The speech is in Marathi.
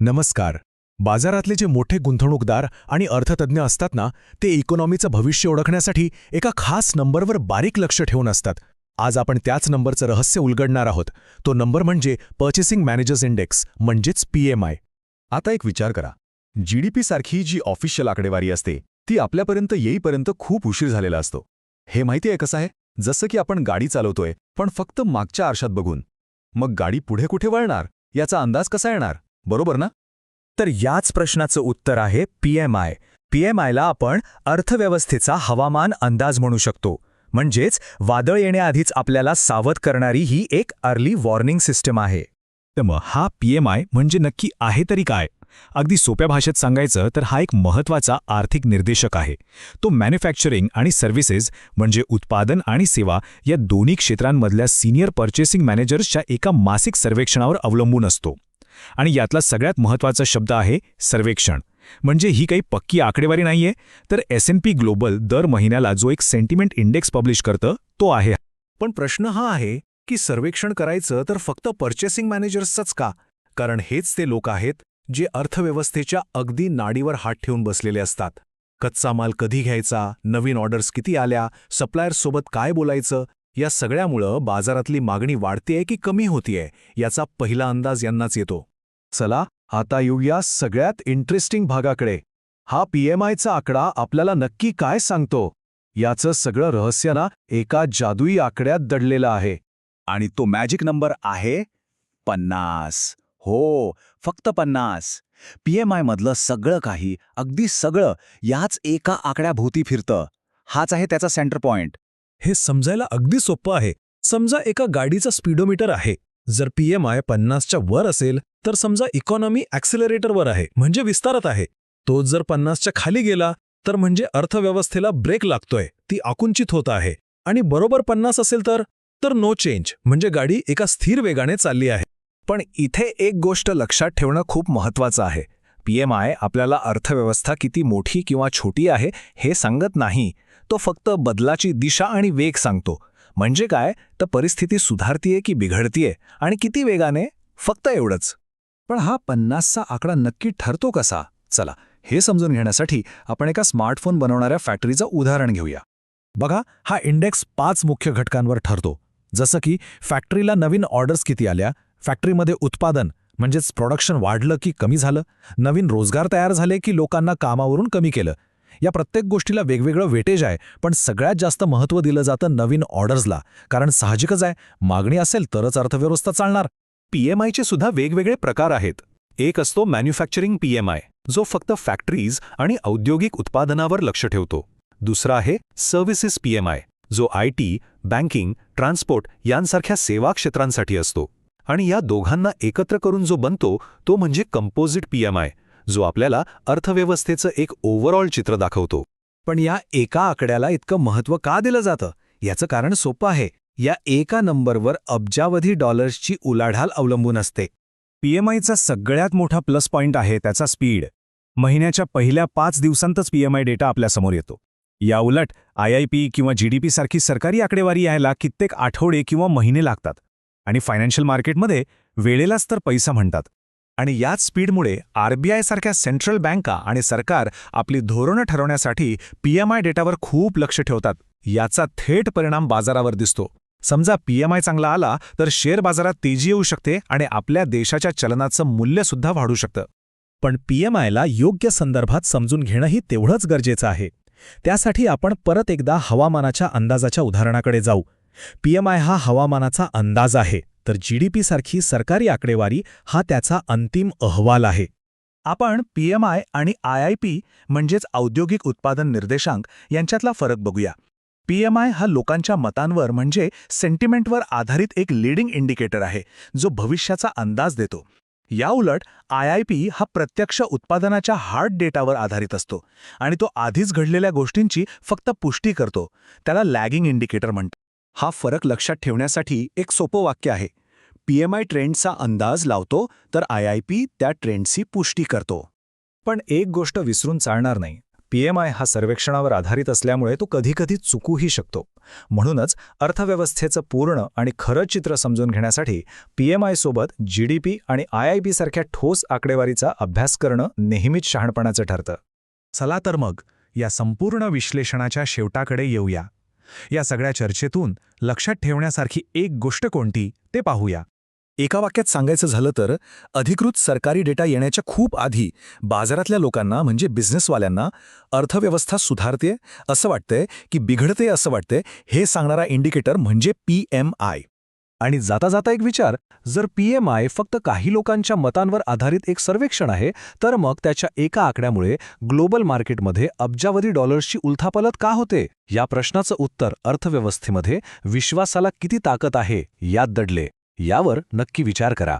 नमस्कार. बाजारातले जे मोठे गुंतवणूकदार आणि अर्थतज्ञ असतात ना ते इकॉनॉमीचं भविष्य ओळखण्यासाठी एका खास नंबरवर बारीक लक्ष ठेवून असतात. आज आपण त्याच नंबरचं रहस्य उलगडणार आहोत. तो नंबर म्हणजे पर्चेसिंग मॅनेजर्स इंडेक्स म्हणजेच पीएमआय आता एक विचार करा. जीडीपी सारखी जी ऑफिशियल आकडेवारी असते ती आपल्यापर्यंत येईपर्यंत खूप उशीर झालेला असतो. हे माहिती आहे कसं आहे? जसं की आपण गाडी चालवतोय पण फक्त मागच्या आरशात बघून. मग गाडी पुढे कुठे वळणार? याचा अंदाज कसा येणार? बरोबर ना? तर याच प्रश्नाचं उत्तर आहे पीएमआय पीएमआयला आपण अर्थव्यवस्थेचा हवामान अंदाज म्हणू शकतो. म्हणजेच वादळ येण्याआधीच आपल्याला सावध करणारी ही एक अर्ली वॉर्निंग सिस्टम आहे. तर मग हा पीएमआय म्हणजे नक्की आहे तरी काय? अगदी सोप्या भाषेत सांगायचं तर हा एक महत्त्वाचा आर्थिक निर्देशक आहे. तो मॅन्युफॅक्चरिंग आणि सर्व्हिसेस म्हणजे उत्पादन आणि सेवा या दोन्ही क्षेत्रांमधल्या सिनियर पर्चेसिंग मॅनेजर्सच्या एका मासिक सर्वेक्षणावर अवलंबून असतो. आणि यातला सगळ्यात महत्त्वाचा शब्द आहे सर्वेक्षण. म्हणजे ही काही पक्की आकडेवारी नाहीये तर एस एन पी ग्लोबल दर महिन्याला जो एक सेंटिमेंट इंडेक्स पब्लिश करतं तो आहे. पण प्रश्न हा आहे की सर्वेक्षण करायचं तर फक्त पर्चेसिंग मॅनेजर्सचंच का? कारण हेच ते लोक आहेत जे अर्थव्यवस्थेच्या अगदी नाडीवर हात ठेवून बसलेले असतात. कच्चा माल कधी घ्यायचा? नवीन ऑर्डर्स किती आल्या? सप्लायर्ससोबत काय बोलायचं? या सगळ्यामुळं बाजारातली मागणी वाढतेय की कमी होतीये याचा पहिला अंदाज यांनाच येतो. चला आता येऊया सगळ्यात इंटरेस्टिंग भागाकडे. हा पीएमआयचा आकडा आपल्याला नक्की काय सांगतो? याचं सगळं रहस्य ना एका जादुई आकड्यात दडलेलं आहे. आणि तो मॅजिक नंबर आहे पन्नास. हो फक्त पन्नास. पीएमआयमधलं सगळं काही अगदी सगळं याच एका आकड्याभोवती फिरतं. हाच आहे त्याचा सेंटर पॉइंट हे समजायला अगदी सोपं आहे. समजा एका गाडीचा स्पीडोमीटर आहे. जर पीएमआय पन्नासच्या वर असेल तर समजा इकॉनॉमी ॲक्सिलरेटरवर आहे म्हणजे विस्तारत आहे. तो जर पन्नासच्या खाली गेला तर म्हणजे अर्थव्यवस्थेला ब्रेक लागतोय ती आकुंचित होत आहे. आणि बरोबर पन्नास असेल तर तर नो चेंज म्हणजे गाडी एका स्थिर वेगाने चालली आहे. पण इथे एक गोष्ट लक्षात ठेवणं खूप महत्वाचं आहे. पीएमआय आपल्याला अर्थव्यवस्था किती मोठी किंवा छोटी आहे हे सांगत नाही. तो फक्त बदलाची दिशा आणि वेग सांगतो. म्हणजे काय? तर परिस्थिती सुधारतीये की बिघडतीये? आणि किती वेगाने? फक्त एवढंच. पण हा पन्नासचा आकडा नक्की ठरतो कसा? चला हे समजून घेण्यासाठी आपण एका स्मार्टफोन बनवणाऱ्या फॅक्टरीचं उदाहरण घेऊया. बघा हा इंडेक्स पाच मुख्य घटकांवर ठरतो. जसं की फॅक्टरीला नवीन ऑर्डर्स किती आल्या? फॅक्टरीमध्ये उत्पादन म्हणजेच प्रोडक्शन वाढलं की कमी झालं नवीन रोजगार तयार झाले की लोकांना कामावरून कमी केलं. या प्रत्येक गोष्टीला वेगवेगळं वेटेज आहे पण सगळ्यात जास्त महत्त्व दिलं जातं नवीन ऑर्डर्सला. कारण साहजिकच आहे मागणी असेल तरच अर्थव्यवस्था चालणार. पीएमआयचे सुद्धा वेगवेगळे प्रकार आहेत. एक असतो मॅन्युफॅक्चरिंग पीएमआय जो फक्त फॅक्टरीज आणि औद्योगिक उत्पादनावर लक्ष ठेवतो. दुसरा आहे सर्व्हिसेस पीएमआय जो आय टी बँकिंग ट्रान्सपोर्ट यांसारख्या सेवा क्षेत्रांसाठी असतो. आणि या दोघांना एकत्र करून जो बनतो तो म्हणजे कंपोजिट पीएमआय जो आपल्याला अर्थव्यवस्थेचं एक ओव्हरऑल चित्र दाखवतो. पण या एका आकड्याला इतकं महत्त्व का दिलं जातं? याचं कारण सोपं आहे. या एका नंबरवर अब्जावधी डॉलर्सची उलाढाल अवलंबून असते. पीएमआयचा सगळ्यात मोठा प्लस पॉइंट आहे त्याचा स्पीड. महिन्याच्या पहिल्या पाच दिवसांतच पीएमआय डेटा आपल्यासमोर येतो. याउलट आय आय पी किंवा जी डी सारखी सरकारी आकडेवारी यायला कित्येक आठवडे किंवा महिने लागतात. आणि फायनान्शियल मार्केटमध्ये वेळेलाच तर पैसा म्हणतात. आणि याच स्पीडमुळे आरबीआय सारख्या सेंट्रल बँका आणि सरकार आपली धोरणं ठरवण्यासाठी पीएमआय डेटावर खूप लक्ष ठेवतात. याचा थेट परिणाम बाजारावर दिसतो. समजा पीएमआय चांगला आला तर शेअर बाजारात तेजी येऊ शकते आणि आपल्या देशाच्या चलनाचं मूल्यसुद्धा वाढू शकतं. पण पीएमआयला योग्य संदर्भात समजून घेणंही तेवढंच गरजेचं आहे. त्यासाठी आपण परत एकदा हवामानाच्या अंदाजाच्या उदाहरणाकडे जाऊ. पीएमआय हा हवामानाचा अंदाज आहे तर जीडीपी सारखी सरकारी आकडेवारी हा त्याचा अंतिम अहवाल आहे. आपण पीएमआय आणि आयआयपी म्हणजेच औद्योगिक उत्पादन निर्देशांक यांच्यातला फरक बघूया. पीएमआय हा लोकांच्या मतांवर म्हणजे सेंटिमेंटवर आधारित एक लीडिंग इंडिकेटर आहे जो भविष्याचा अंदाज देतो. याउलट आयआयपी हा प्रत्यक्ष उत्पादनाच्या हार्ड डेटावर आधारित असतो आणि तो आधीच घडलेल्या गोष्टींची फक्त पुष्टी करतो त्याला लॅगिंग इंडिकेटर म्हणतात. हा फरक लक्षात ठेवण्यासाठी एक सोपं वाक्य आहे. पीएमआय ट्रेंडचा अंदाज लावतो तर आयआयपी त्या ट्रेंडची पुष्टी करतो. पण एक गोष्ट विसरून चालणार नाही. पीएमआय हा सर्वेक्षणावर आधारित असल्यामुळे तो कधीकधी चुकूही शकतो. म्हणूनच अर्थव्यवस्थेचं पूर्ण आणि खरं चित्र समजून घेण्यासाठी पीएमआय सोबत पी आणि आय आय सारख्या ठोस आकडेवारीचा अभ्यास करणं नेहमीच शहाणपणाचं ठरतं. चला तर मग या संपूर्ण विश्लेषणाच्या शेवटाकडे येऊया. या सगळ्या चर्चेतून लक्षात ठेवण्यासारखी एक गोष्ट कोणती ते पाहूया. एका वाक्यात सांगायचं झालं तर अधिकृत सरकारी डेटा येण्याच्या खूप आधी बाजारातल्या लोकांना म्हणजे बिझनेसवाल्यांना अर्थव्यवस्था सुधारते असं वाटतंय की बिघडते असं वाटतंय हे सांगणारा इंडिकेटर म्हणजे पी एम आय. आणि जाता जाता एक विचार जर पीएमआय फक्त काही लोकांच्या मतांवर आधारित एक सर्वेक्षण आहे तर मग त्याच्या एका आकड्यामुळे ग्लोबल मार्केटमध्ये अब्जावधी डॉलर्सची उलथापलत का होते? या प्रश्नाचं उत्तर अर्थव्यवस्थेमध्ये विश्वासाला किती ताकद आहे यात दडले. यावर नक्की विचार करा.